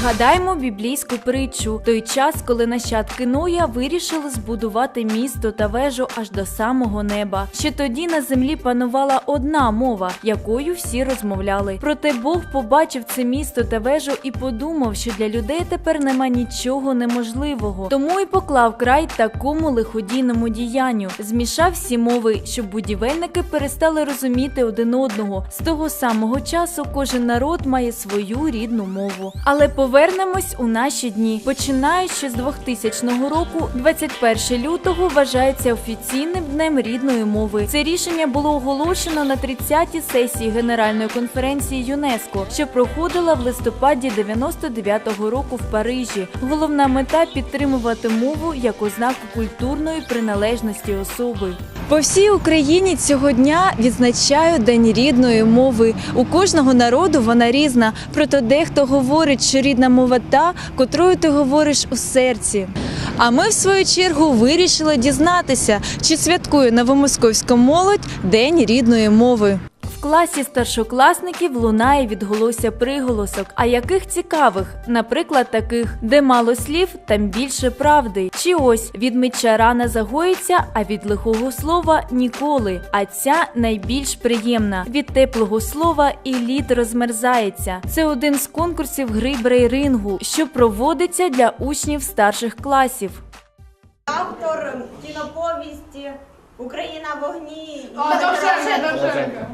Згадаймо біблійську притчу той час, коли нащадки Ноя вирішили збудувати місто та вежу аж до самого неба. Ще тоді на землі панувала одна мова, якою всі розмовляли. Проте Бог побачив це місто та вежу і подумав, що для людей тепер нема нічого неможливого. Тому і поклав край такому лиходійному діянню, змішав всі мови, щоб будівельники перестали розуміти один одного. З того самого часу кожен народ має свою рідну мову. Але повернемось у наші дні. Починаючи з 2000 року, 21 лютого вважається офіційним днем рідної мови. Це рішення було оголошено на 30-й сесії Генеральної конференції ЮНЕСКО, що проходила в листопаді 99-го року в Парижі. Головна мета підтримувати мову як ознаку культурної приналежності особи. По всій Україні цього дня відзначають День рідної мови. У кожного народу вона різна, проте дехто говорить, що рідна мова та, котрою ти говориш у серці. А ми, в свою чергу, вирішили дізнатися, чи святкує новомосковська молодь День рідної мови. В класі старшокласників лунає відголосся приголосок. А яких цікавих? Наприклад, таких, де мало слів, там більше правди. Чи ось від меча рана загоїться, а від лихого слова ніколи. А ця найбільш приємна. Від теплого слова і лід розмерзається. Це один з конкурсів гри брейрингу, що проводиться для учнів старших класів. Автор кіноповісті Україна в огні. А, Довженко, Довженко.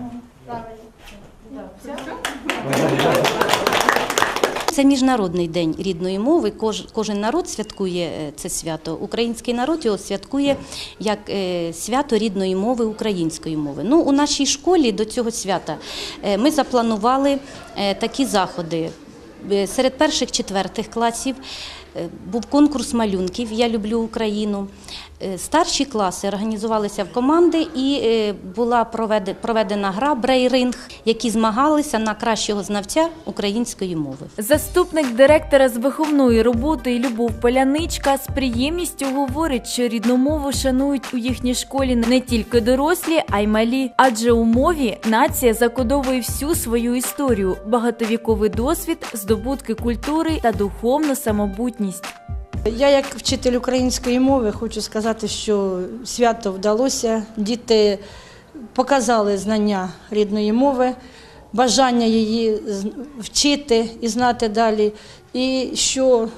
Це міжнародний день рідної мови. Кож, кожен народ святкує е, це свято. Український народ його святкує як е, свято рідної мови української мови. Ну, у нашій школі до цього свята е, ми запланували такі заходи. Серед перших четвертих класів був конкурс малюнків Я люблю Україну. Е, Старші класи організувалися в команди і е, була проведе- проведена гра Брейринг, які змагалися на кращого знавця української мови. Заступник директора з виховної роботи Любов Поляничка з приємністю говорить, що рідну мову шанують у їхній школі не тільки дорослі, а й малі. Адже у мові нація закодовує всю свою історію, багатовіковий досвід, здобутки культури та духовну самобутність. Я, як вчитель української мови, хочу сказати, що свято вдалося. Діти показали знання рідної мови, бажання її вчити і знати далі. І що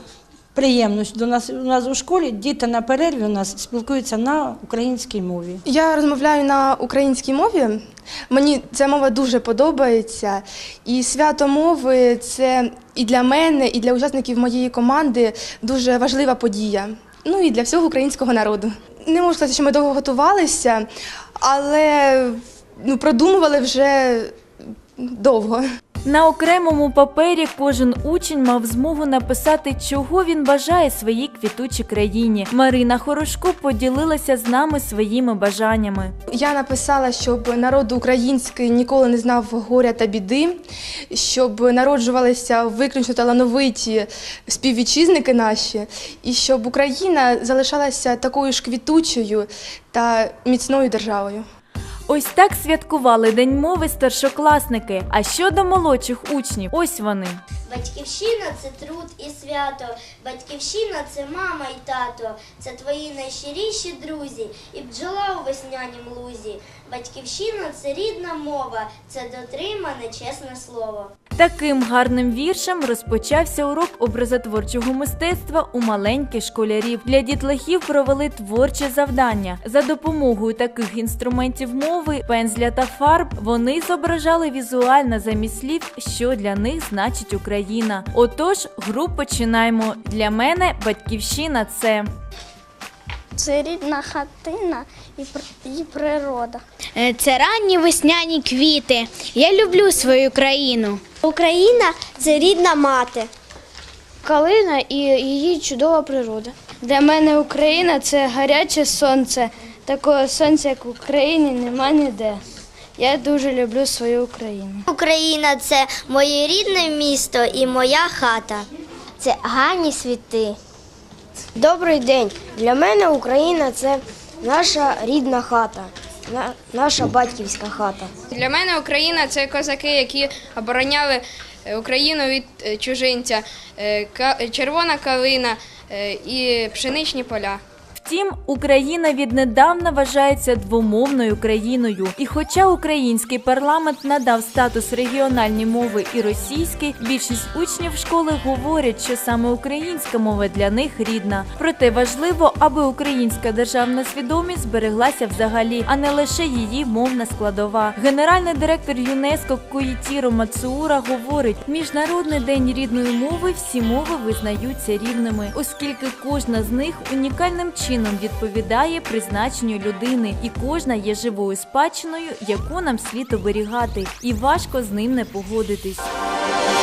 приємно, до нас у нас у школі діти на перерві у нас спілкуються на українській мові. Я розмовляю на українській мові. Мені ця мова дуже подобається. І свято мови це і для мене, і для учасників моєї команди дуже важлива подія. Ну і для всього українського народу. Не можу сказати, що ми довго готувалися, але ну, продумували вже довго. На окремому папері кожен учень мав змогу написати, чого він бажає своїй квітучій країні. Марина Хорошко поділилася з нами своїми бажаннями. Я написала, щоб народ український ніколи не знав горя та біди, щоб народжувалися виключно талановиті співвітчизники наші, і щоб Україна залишалася такою ж квітучою та міцною державою. Ось так святкували День мови старшокласники. А щодо молодших учнів, ось вони. Батьківщина це труд і свято. Батьківщина це мама і тато. Це твої найщиріші друзі і бджола у веснянім лузі. Батьківщина це рідна мова, це дотримане чесне слово. Таким гарним віршем розпочався урок образотворчого мистецтва у маленьких школярів. Для дітлахів провели творче завдання. За допомогою таких інструментів мови, пензля та фарб вони зображали візуально замість слів, що для них значить Україна. Отож, гру починаємо. Для мене батьківщина це. Це рідна хатина і, пр- і природа. Е, Це ранні весняні квіти. Я люблю свою країну. Україна це рідна мати. Калина і її чудова природа. Для мене Україна це гаряче сонце. Такого сонця, як в Україні, нема ніде. Я дуже люблю свою Україну. Україна це моє рідне місто і моя хата. Це гарні світи. Добрий день. Для мене Україна це наша рідна хата. наша батьківська хата. Для мене Україна це козаки, які обороняли е, Україну від е, чужинця, е, червона калина і пшеничні поля. Втім, Україна віднедавна вважається двомовною країною. І хоча український парламент надав статус регіональній мови і російській, більшість учнів школи говорять, що саме українська мова для них рідна. Проте важливо, аби українська державна свідомість збереглася взагалі, а не лише її мовна складова. Генеральний директор ЮНЕСКО Коїтіро Мацуура говорить: міжнародний день рідної мови всі мови визнаються рівними, оскільки кожна з них унікальним чином відповідає призначенню людини, і кожна є живою спадщиною, яку нам слід оберігати, і важко з ним не погодитись.